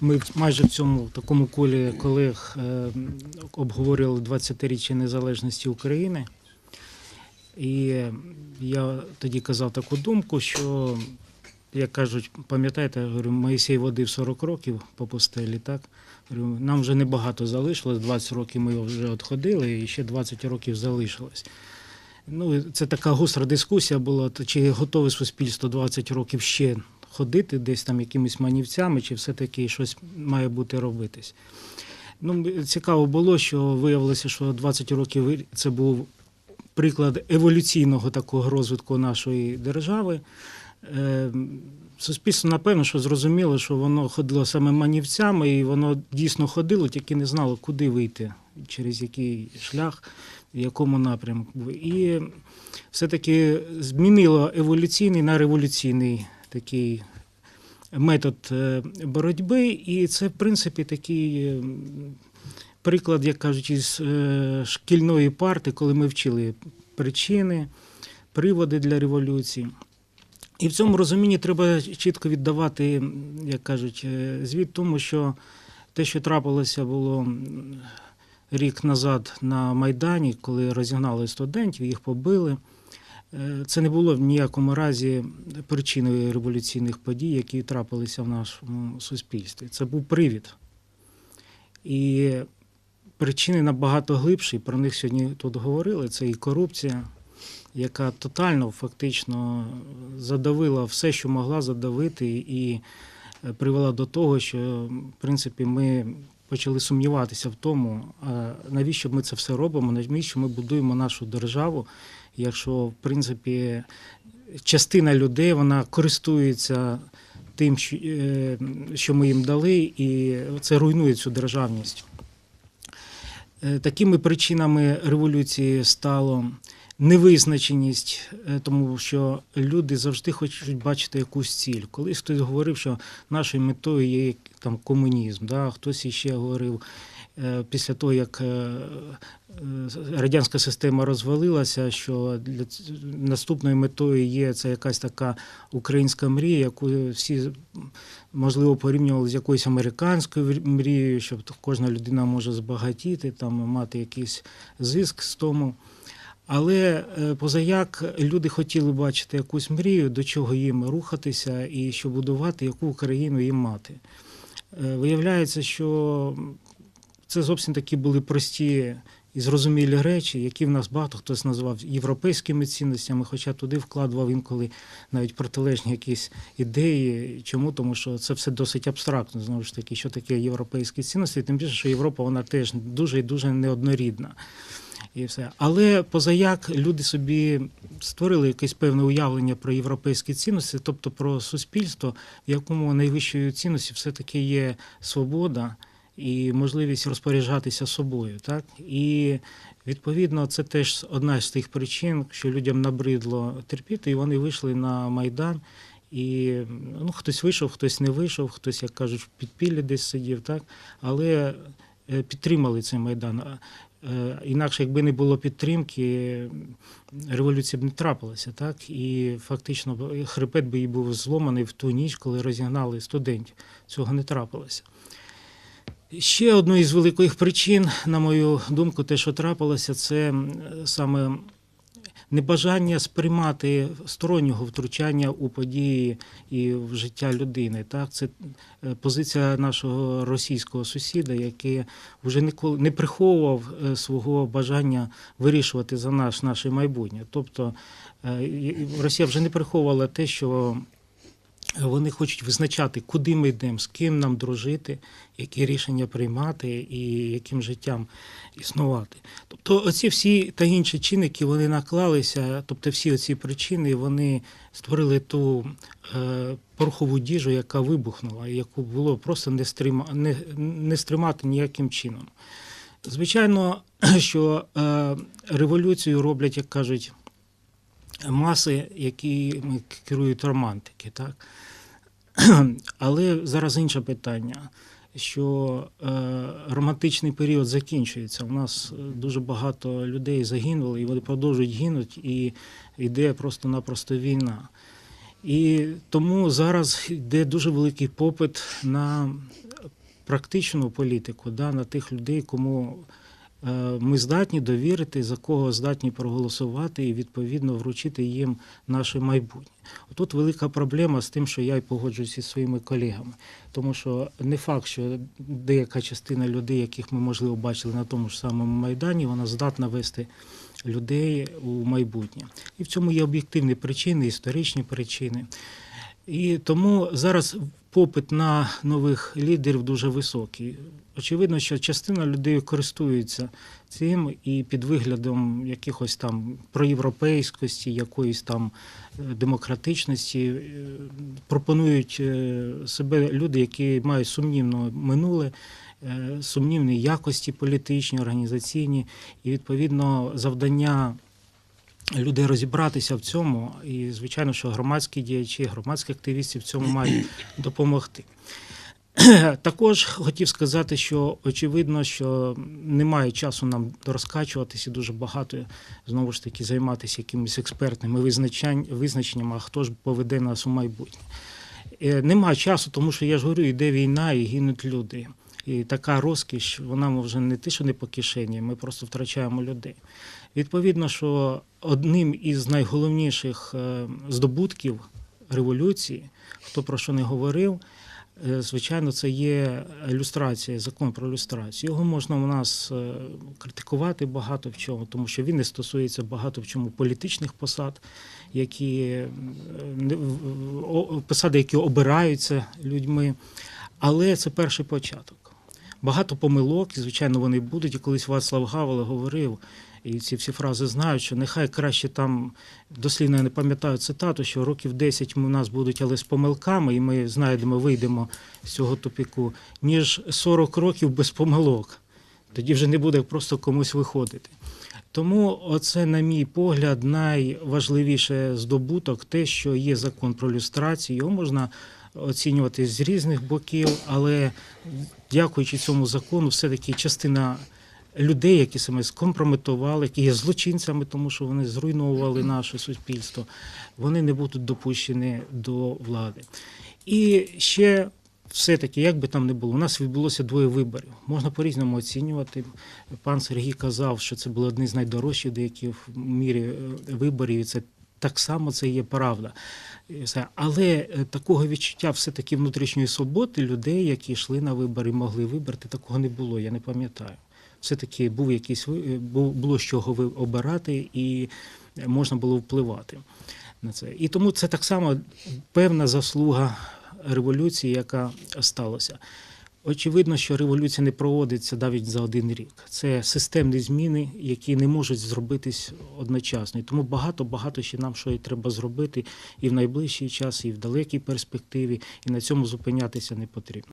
Ми майже в цьому такому колі колег е, обговорювали 20-річчя незалежності України. І я тоді казав таку думку, що, як кажуть, пам'ятаєте, говорю, Моїсей водив 40 років по пустелі, так? Говорю, нам вже небагато залишилось, 20 років ми вже відходили, і ще 20 років залишилось. Ну, це така гостра дискусія була, чи готове суспільство 20 років ще ходити десь там якимись манівцями, чи все-таки щось має бути робитись. Ну, цікаво було, що виявилося, що 20 років це був приклад еволюційного такого розвитку нашої держави. Е, Суспільство, напевно, що зрозуміло, що воно ходило саме манівцями, і воно дійсно ходило, тільки не знало, куди вийти, через який шлях, в якому напрямку. І все-таки змінило еволюційний на революційний такий метод е, боротьби. І це, в принципі, такий е, приклад, як кажуть, із е, шкільної парти, коли ми вчили причини, приводи для революції. І в цьому розумінні треба чітко віддавати, як кажуть, звіт тому, що те, що трапилося, було рік назад на Майдані, коли розігнали студентів, їх побили. Е, Це не було в ніякому разі причиною революційних подій, які трапилися в нашому суспільстві. Це був привід. І причини набагато глибші, про них сьогодні тут говорили. Це і корупція, яка тотально фактично задавила все, що могла задавити, і е, привела до того, що в принципі ми почали сумніватися в тому, навіщо ми це все робимо, навіщо ми будуємо нашу державу, якщо в принципі частина людей вона користується тим, що- е, ми їм дали, і це руйнує цю державність. Е, Такими причинами революції стало невизначеність, е, тому що люди завжди хочуть бачити якусь ціль. Колись хтось говорив, що нашою метою є там комунізм, да? хтось іще говорив. е, Після того, як е, радянська система розвалилася, що для наступною метою є це якась така українська мрія, яку всі можливо порівнювали з якоюсь американською мрією, що кожна людина може збагатіти, там мати якийсь зиск з тому. Але е, позаяк люди хотіли бачити якусь мрію, до чого їм рухатися і що будувати, яку Україну їм мати. Е, Виявляється, що це зовсім такі були прості і зрозумілі речі, які в нас багато хтось назвав європейськими цінностями, хоча туди вкладував інколи навіть протилежні якісь ідеї. Чому? Тому що це все досить абстрактно. Знову ж таки, що таке європейські цінності, тим більше, що Європа вона теж дуже і дуже неоднорідна. І все. Але позаяк люди собі створили якесь певне уявлення про європейські цінності, тобто про суспільство, в якому найвищою цінністю все-таки є свобода і можливість розпоряджатися собою. Так? І відповідно це теж одна з тих причин, що людям набридло терпіти, і вони вийшли на Майдан. І ну, хтось вийшов, хтось не вийшов, хтось, як кажуть, в підпіллі десь сидів, так? але е, підтримали цей майдан. Е, Інакше, якби не було підтримки, революція б не трапилася. Так? І фактично хребет би і був зломаний в ту ніч, коли розігнали студентів. Цього не трапилося. Ще одною із великих причин, на мою думку, те, що трапилося, це саме небажання сприймати стороннього втручання у події і в життя людини. Так, це е, позиція нашого російського сусіда, який вже ніколи не приховував е, свого бажання вирішувати за наш наше майбутнє. Тобто е, Росія вже не приховувала те, що вони хочуть визначати, куди ми йдемо, з ким нам дружити, які рішення приймати і яким життям існувати. Тобто, оці всі та інші чинники вони наклалися, тобто всі оці причини вони створили ту е, порохову діжу, яка вибухнула, яку було просто не, стрима, не, не стримати ніяким чином. Звичайно, що е, революцію роблять, як кажуть, маси, які керують романтики. Так? Але зараз інше питання, що е, романтичний період закінчується. У нас е, дуже багато людей загинули, і вони продовжують гинути, і йде просто-напросто війна. І тому зараз йде дуже великий попит на практичну політику, да, на тих людей, кому ми здатні довірити, за кого здатні проголосувати і відповідно вручити їм наше майбутнє. Тут велика проблема з тим, що я й погоджуюся зі своїми колегами, тому що не факт, що деяка частина людей, яких ми можливо бачили на тому ж самому майдані, вона здатна вести людей у майбутнє. І в цьому є об'єктивні причини, історичні причини. І тому зараз попит на нових лідерів дуже високий. Очевидно, що частина людей користується цим і під виглядом якихось там проєвропейськості, якоїсь там е, демократичності е, пропонують е, себе люди, які мають сумнівне минуле, сумнівні якості політичні, організаційні, і відповідно завдання людей розібратися в цьому. І, звичайно, що громадські діячі, громадські активісти в цьому мають допомогти. Також хотів сказати, що очевидно, що немає часу нам розкачуватися дуже багато знову ж таки займатися якимись експертними визначеннями, а хто ж поведе нас у майбутнє. Е, Нема часу, тому що я ж говорю, йде війна і гинуть люди. І така розкіш, вона вже не те, що не по кишені, ми просто втрачаємо людей. Відповідно, що одним із найголовніших е, здобутків революції, хто про що не говорив, е, звичайно, це є люстрація, закон про люстрацію. Його можна у нас е, критикувати багато в чому, тому що він не стосується багато в чому політичних посад, які посади, які обираються людьми. Але це перший початок. Багато помилок, і звичайно, вони будуть. І колись Вацлав Гавел говорив, і ці всі фрази знають, що нехай краще там дослівно я не пам'ятаю цитату, що років 10 у нас будуть, але з помилками, і ми знайдемо, вийдемо з цього тупіку, ніж 40 років без помилок. Тоді вже не буде просто комусь виходити. Тому оце, на мій погляд, найважливіше здобуток, те, що є закон про люстрацію. Його можна оцінювати з різних боків, але дякуючи цьому закону, все-таки частина людей, які себе скомпрометували, які є злочинцями, тому що вони зруйнували наше суспільство, вони не будуть допущені до влади. І ще все-таки, як би там не було, у нас відбулося двоє виборів. Можна по-різному оцінювати. Пан Сергій казав, що це були одні з найдорожчих в мірі е, виборів, і це так само це є правда. Але е, такого відчуття все-таки внутрішньої свободи людей, які йшли на вибори, могли вибрати, такого не було, я не пам'ятаю. Все-таки був якийсь е, було з чого обирати, і можна було впливати на це. І тому це так само певна заслуга революції, яка сталася. Очевидно, що революція не проводиться навіть за один рік. Це системні зміни, які не можуть зробитись одночасно. І тому багато багато ще нам що і треба зробити і в найближчий час, і в далекій перспективі, і на цьому зупинятися не потрібно.